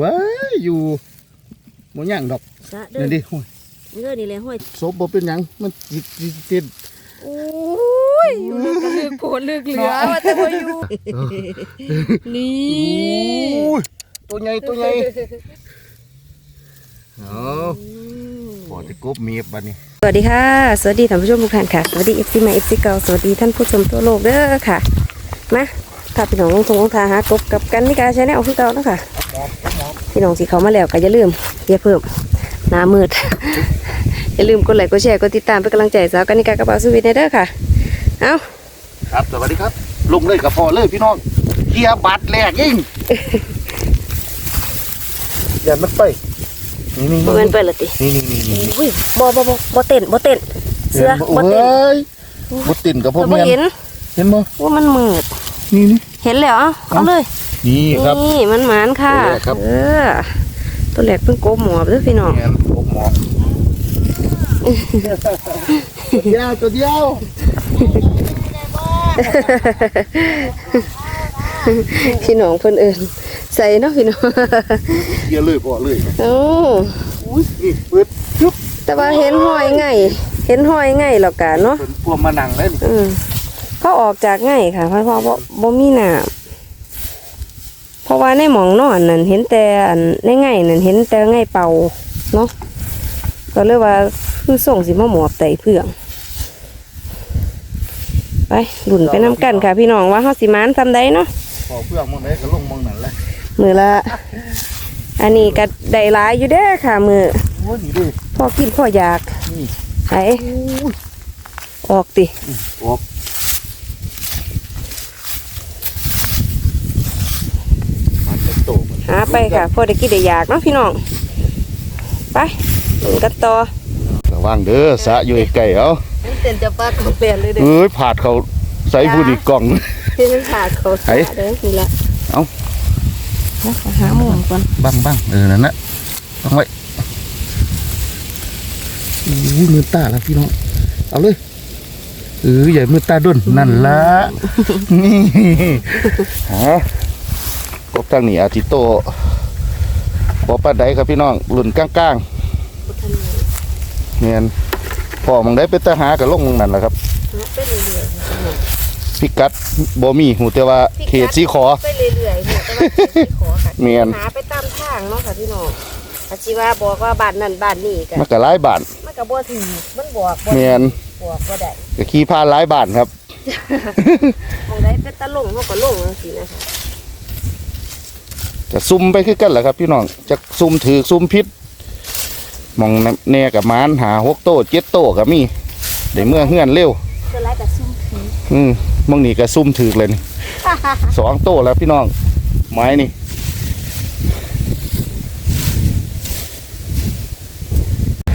ว้ายอยู่บ่ย่างดอกสะเด้อนั่นดิโอ้ยเด้อนี่แหละห้อยศพบ่เป็นหยังมันจิตจิตจิตโอ้ยอยู่ลึกก็ลึกโผล่ลึกเหลือว่าแต่บ่อยู่นี่โอ้ยตัวใหญ่ตัวใหญ่เอาพอจะกบเมียบบัดนี้สวัสดีค่ะ สวัสดีท่านผู้ชมทุกท่านค่ะ สวัสดี FC ใหม่ FC เก่าสวัสดีท่านผู้ชมทั่วโลกเด้อค่ะ มา ถ้าพี่น้องลงทงลงทาหากบกับกันนิกาใช้แนวคือเก่าเนาะค่ะพี่น้องสิเขามาแล้วก็อย่าลืมอย่าเพิ่มหน้ามืด อย่าลืมกดไลค์กดแชร์กดติดตามเป็นกำลังใจสาวกันนิกากระเป๋าสวีทเด้อค่ะเอาครับสวัสดีครับ ลงเลยกับพอเลยพี่น้องเกียร์บัตรแรกยิ่งอย่ามันไปนี่นี่บ่แม่นไปละตินี่นี่นี่นี่อุ้ยบ่บ่บ่บ่เต้นบ่เต้นเสือบ่เต้นโอ้ยบ่เต้นกับพ่อเราบ่แม่นเห็นเห็นบ่ว่ามันมืด นี่นี่ เห็นแล้วเอาเอาเลย นี่ครับนี่มันหมานค่ะตัวแรกครับเออ ตัวแรกเพิ่งโกบหมอบเด้อพี่น้องแม่นโอ้หมอตัวเดียวตัวเดียวพี่น้องเพิ่นเอิ้นใส่เนาะพี่น้องเกียร์เลยพ่อเลยโอ้อุ้ยนี่เปิดจุ๊บแต่ว่าเห็นห้อยไงเห็นห้อยไงแล้วกันเนาะเป็นพวกมานั่งเล่นอืม เขาออกจากไงค่ะเพราะว่าบ่บ่มีน้ำเพราะว่าในหมองนอนนั่นเห็นแต่อันในไงนั่นเห็นแต่ไงเป่าเนาะก็เลยว่าคือส่งสิมาหมอบไตเพื่องไปดุนไปน้ำกันค่ะ พี่น้องว่าเฮาสิมานทำได้เนาะพอเพื่อนมองไหนก็ลงมองนั่นแหละมือละอันนี้ก็ได้หลายอยู่เด้อค่ะมือโอ้ยนี่ดิพอกินพออยากนี่ไอออกติออกมันจะโตมัน หา ไปค่ะพอได้กินได้อยากเนาะพี่น้อง ไปดุนกันต่อระวังเด้อสะอยู่ไกลๆเอาเต้นจะปากเขาเปลี่ยนเลยเด้อเอ้ยผาดเขาใส่ผู้ดีกล่อง ที่มันขาดเขาไอ้เด้อนี่ละเอ้าแล้วขอหาหมุมก่อนบ้างบ้างเออนั่นนะต้องไว้อู้มือตาแล้วพี่น้อง เอาเลยเอออย่ามือตาด้นนั่นละนี่ฮะกบทางนี้อาทิโต บอปลาไดครับพี่น้องหลุนก้างๆเนียนพอมองได้เป็นทหารกับลงมองนั่นแหละครับไปเรื่อยพิกัดบ่มีหูแต่ว่าเขตสีขอๆไปเรื่อยๆเนี่ยแต่ว่าเขตสิขอค่ะเมียนหาไปตามทางเนาะค่ะพี่น้องอาชีว่าบอกว่าบ้านนั่นบ้านนี่กันมันก็หลายบ้านมันก็บ่ถือมันบอกบ่เมียนบอกบ่ได้ก็ขี่ผ่านหลายบ้านครับมองได้เป็นตะลงมันก็ลงจังซี่นะคะ จะซุ่มไปคือกันแหละครับ พี่น้องจะซุ่มถือซุ่มพิษมองแน่กับมานหาหกโตเจ็ดโตก็มีได้เมื่อเฮือนเร็วคือไรกับซุ่มผีอืมมองนี่ก็ซุ่มถือเลยนี่สองโตแล้วพี่น้องไม้นี่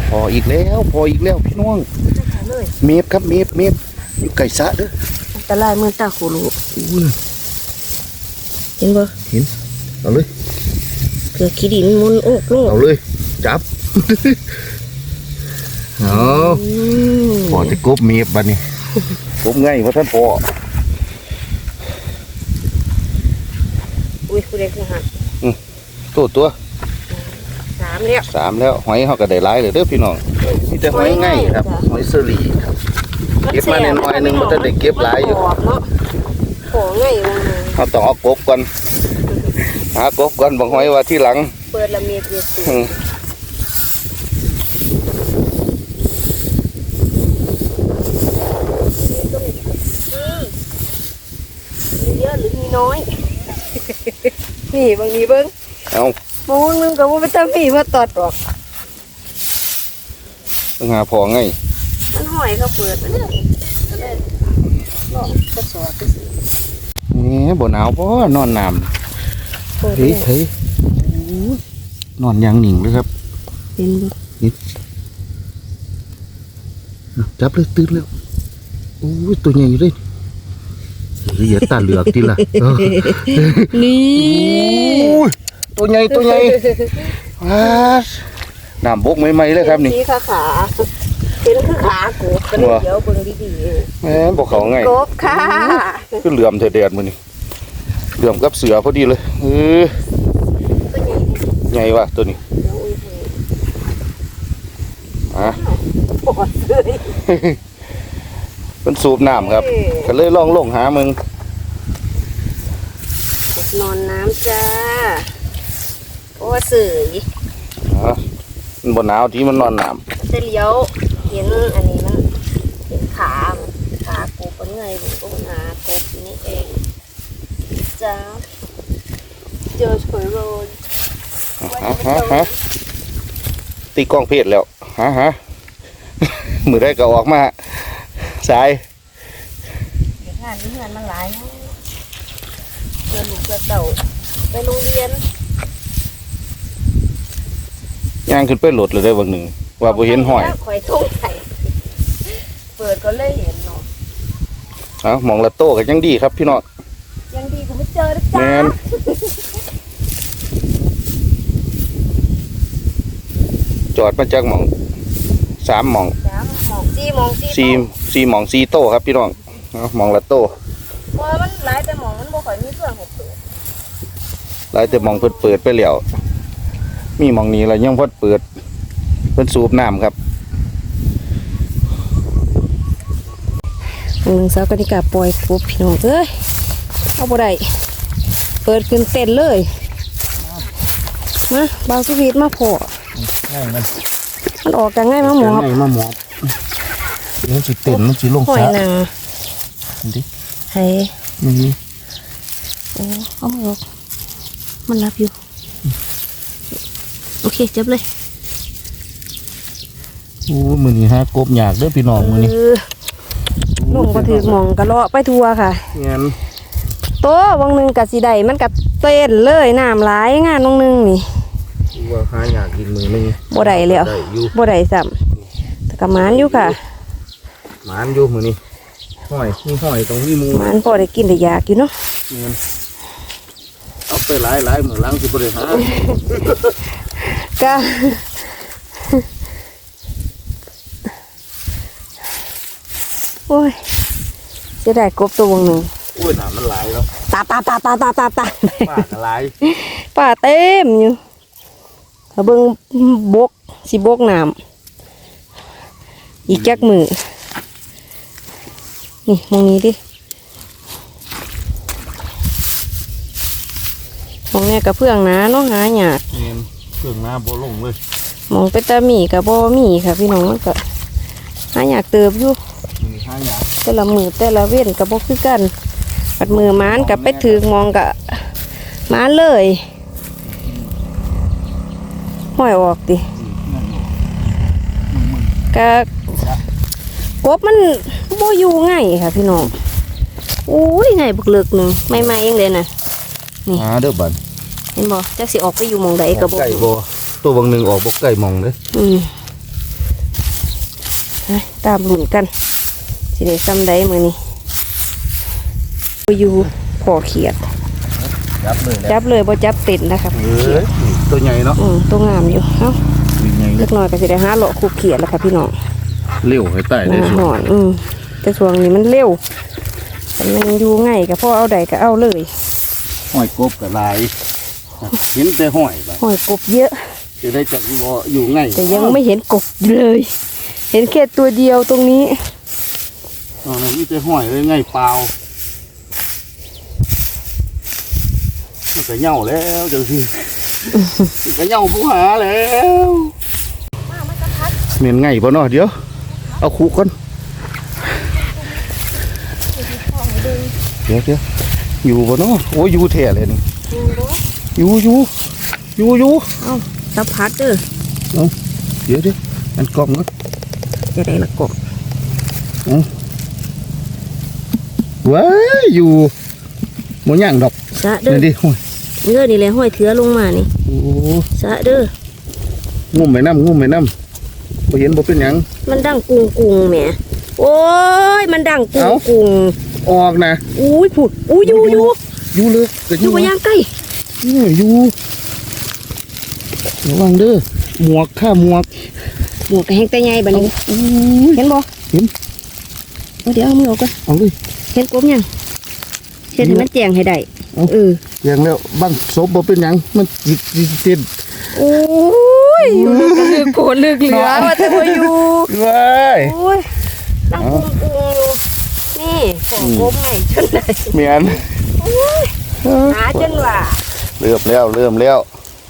พออีกแล้วพออีกแล้วพี่น้องเลยเมฟครับเมฟเมฟอยู่ไก่สะเด้ออันตรายมือตาโคลูอู้ยเห็นบ่เห็น เอาเลยเกือขี้ดินมุนโอกโลกเอาเลย จับเอาอืมพอจะกบเมฟบัดนี้กบไงว่าท่านพออุ้ยผู้ใดคือหักตัวตัวสามแล้วสามแล้วหอยเขาก็ได้หลายเลยเด้อพี่น้องมีแต่หอยง่ายครับจ้ะหอยเสลีครับเก็บมาหน่อยๆหนึ่งมันจะได้เก็บหลายอยู่มันกรบเนาะโอ้ง่ายว่าไงเขาต้องเอากบก่อน หากบก่อนบางหอยว่าที่หลัง เปิดละเมียดเยอะสิอืมมีเยอะหรือมีน้อย นี่บางทีเบิ้งเอามองนึงก็ว่าเป็นตามีว่าตอดออกต้องหาพอไงมันหอยเขาเปิดมันเนี่ยก็เลยลองทดสอบดูสินี่บ่หนาวเพราะนอนน้ เปิดำเลเฮ้ยยเฮ้ยนอนอยังหนิงเลยครับเป็นบ่จับเลยตื่นแล้วโอ้ยตัวใหญ่อยู่เลยเฮ้ยอย่าตาเหลือกทีละเออนี่โอ้ยตัวใหญ่ตัวใหญ่ว้าดน้ำบกใหม่ๆเลยครับนี่ขาขาเป็นคือขากูก็เลยเดี๋ยวเบิ่งดีแหมบอกเขาไงๆกบค่ะคือเหลื่อมเถอแดดมือนี่ เหลื่อมกับเสือพอดีเลยเออตัวใหญ่ใหญ่ว่ะตัวนี้เดี๋ยวอุ้ยให้อะปอดเลยเป็นสูบน้ำครับ ก็เลยลองลงหามึง นอนน้ำจ้า โอ้เสื่อยอะมันบนหนาวที่มันนอนน้จะเลี้ยวเห็นอันนี้มันเห็นขามันขากูเป็นไงมันก็มันหากูอยู่นี่เอง จ้าเจอฉวยโรนำฮะฮะฮะตีกล้องเพศแล้วฮะฮะมือได้ก็ออกมาสายเด็กงานนี่งานมันหลายเนาะเจอหนูเจอเต่าไปโรงเรียนย่างขึ้นไปโหลดเลยได้บางหนึ่งว่าบ่เห็นห้อยคอยทุ่งไข่เปิดก็เลยเห็นเนาะเอ้ามองละโต้ก็ยังดีครับพี่น้องยังดีกูไม่เจอนะ แมจ๊ะนจอดมาจากหมองสามหมองจ้ามมองจีมองจีสี่สี่หมองสี่โต้ครับพี่น้องเอาหมองละโต้เพราะว่ามันหลายแต่หมองมันบ่ค่อยมีเพื่อนหกตัวหลายแต่หมองเปิดเปิดไปแล้วมีหมองนี้แล้วยังพอดเปิดเพิ่นสูบน้ำครับ หนึ่งสาวกนิกาปล่อยปุ๊บพี่น้องเอ้ยเอาบ่ได้เปิดขึ้นเต้นเลย มาบางสวีทมาพอง่ายมันมันออกกันง่ายมากหมอง่ายมาหมอบมันสิเต็มมันสิลงหอยสระนางดิให้นี่โอ้เอามือออกมันรับอยู่ โอเคจับเลยโอ้มือนี้ฮะกบอยากเด้อพี่น้องมือนี้เออลงก็ถือหมองกระเลาะไปทัวค่ะงั้น โตัววังหนึ่งกับสีใดมันกับเต้นเลยน้ำหลายงานวังหนึ่งนี่ว่าหาอยากกินมือนึงบ่ได้แล้วได้อยู่บ่ได้ซ้ำแต่กับมันอยู่ค่ะหมานอยู่มือนี้ห้อยมีห้อยตรงนี้มูมันพอได้กินได้อยากอยู่เนาะเงินเอาไปหลายหลายมือหล้างสิบริหารก็โอ้ยจะได้กบตัววงหนึ่ง อุ้ยหนามันหลายแล้วตาตาตาตาตาตาตาป้าก็หลายป่าเต็มอยู่ถ้าเบิ่งบกสิบกน้ำอีกจักมือนี่มองนี้ดิมองเนี่ยกับเพื่องหนะเนาะหาหยาดเงินเครื่องหน้าโบลงเลยมองเป็นตาหมีกับบ่หมีค่ะพี่น้องมันก็หาหยาดเติบอยู่มือนี้หาอยากแต่ละมือแต่ละเว้นกับบ่คือกัน ปัดมือหมานกับไปถือมองกับมานเลยห้อยออกดิกะกบมันบ่อยู่ง่ายค่ะพี่น้องอุ้ยง่ายบักเลิกหนึ่งไม่ไม่ๆเองเลยนะหาเด้อบันเห็นบ่จักสิออกไปอยู่หมองใดก็บ่ไก่รู้โบตัวบางหนึ่งออกบกไก่มองเลยอืมไปตามลุ้นกันสิได้ซ้ำใดมื้อนี้บ่ อยู่พอเขียด จับเลยแหละจับเลยบ่จับเต็นนะครับเอ้ยตัวใหญ่เนาะอืมตัวงามอยู่เอ้าใหญ่เลเล็ยกน้อยก็สิได้หาเลาะคูเขียดแล้วค่ะพี่น้องเลี้ยวให้ใต้หได้น้าสุหดอนอืมแต่ช่วงนี้มันเร็วแต่มันอยู่ง่ายก็พอเอาใดก็เอาเลยห้อยกบกับลายเห็นแต่ห้อยไปหอยกบเยอะจะได้จักบ่อยู่ไงแต่ยังไม่เห็นกบเลย เห็นแค่ตัวเดียวตรงนี้อ๋อนี่แต่ห้อยเลยไงเปล่า มันก็เหย่าแล้วจังสิมันก็เหย่าผู้หาแล้วเมียนไงบ่เนาะเดี๋ยว เอาคุกก่อนเดี๋ยวเดี๋ยวอยู่บ่เนาะโอ้ยอยู่แท้เลยนี่อยู่อยู่อยู่อยู่เอาสับพัดเด้อเดี๋ยวเดี๋ยวมันกล้องก็จะได้ละกบว้ายอยู่ หมดย่างดอกสะเด้อนี่ดิโอ้ยเด้อนี่แหละห้อยเถือลงมานี่โอ้สะเด้องุ่มไปน้ำงุ่มไปน้ำบ่เห็นบ่เป็นหยังมันดังกุงกุงแหมโอ้ยมันดังกุงเอ้ากุงออกนะอุ้ยผุดอุ้ยอยู่อยู่อยู่เลยก็อยู่บ่ย่างใกล้อยู่อยู่ระวังเด้อหมวกข้าหมวกหมวกกระแหงแต่ใหญ่บัดนี้อู้ยเห็นบ่เห็นเอาเดี๋ยวเอามือออกก่อนเอาเลยเห็นกบยัง เห็นให้มันแจ้งให้ได้เอา เอออย่างแล้วบางศพบ่เป็นหยังมันจิตจิตเต้นโอ้ยอยู่ลึกกันลึกโผล่ลึกเหลือว่าจะมาอยู่ว้ายโอ้ยนั่งกุ้งกุ้งอยู่นี่ของกบไงจนได้เมียนหาจนว่าเริ่มแล้วเริ่มแล้ว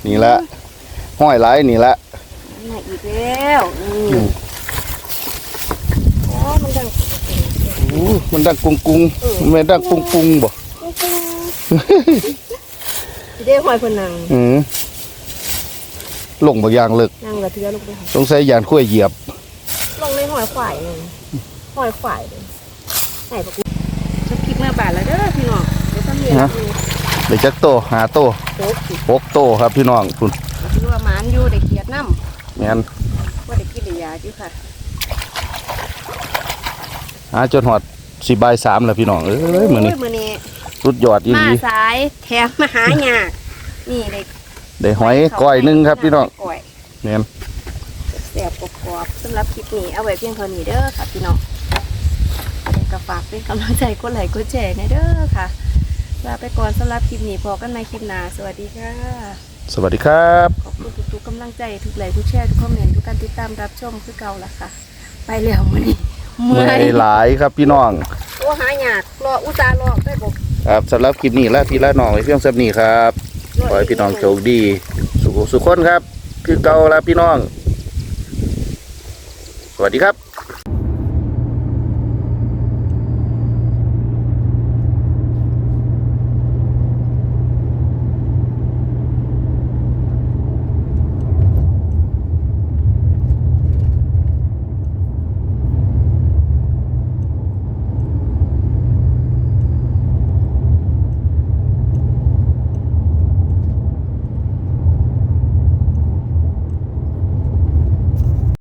นี่ละห้อยไหลายนี่ละมาอีกแล้วนี่โอ้มันดังอู้มันดังกุ้งกุ้งมันไม่ดังกุ้งกุ้งบ่กุ้งกุ้ง เด้หอยเพนนังอืมลงบางอย่างเลิกนั่งกระเทือลงไปหอยสงสัยยานขั้วยเหยียบ ลงในหอยขวายเลยหอยขวายเลยไหนบอกกูจะพลิกเมื่อบาทแล้วเด้อพี่น้องเดี๋ยวต้องมีอะไรดูเดี๋ยวจักโตหาโตโต๊ะสิหกโตครับพี่น้องคุณคิดว่าหมานอยู่ได้เขียดน้ำแม่นว่าได้กินได้ยาอยู่ค่ะ หาจนหอดสิบายสามแล้วพี่น้องเอ้ยมื้อนี้โมือนี้ สุดยอดอีหมาลีสายแถมมาหายากนี่ได้ได้หอยก้อยหนึงครับพี่น้องก้อยแม่นแซ่บกรอบๆสำหรับคลิปนี้เอาไว้เพียงเท่านี้เด้อค่ะพี่น้องก็ฝากเป็นกำลังใจกดไลค์กดแชร์ในเด้อค่ะลาไปก่อนสำหรับคลิปนี้พอกันในคลิปหน้าสวัสดีค่ะ สวัสดีครับ ขอบคุณทุกๆกำลังใจทุกไลค์ทุกแชร์ทุกคอมเมนต์ทุกการติดตามรับชมคือเก่าละค่ะ ไปแล้วมื้อนี้เมื่เมื่ออยยหลายครับพี่น้องโอ้หายากรออุตส่าห์รอได้บอก ครับสำหรับคลิปนี้และพี่ละน้องไว้เพียงสับนี้ครับขอให้พี่น้องโชคดี สุขสุขคนครับ คือเก่าแล้วพี่น้อง สวัสดีครับ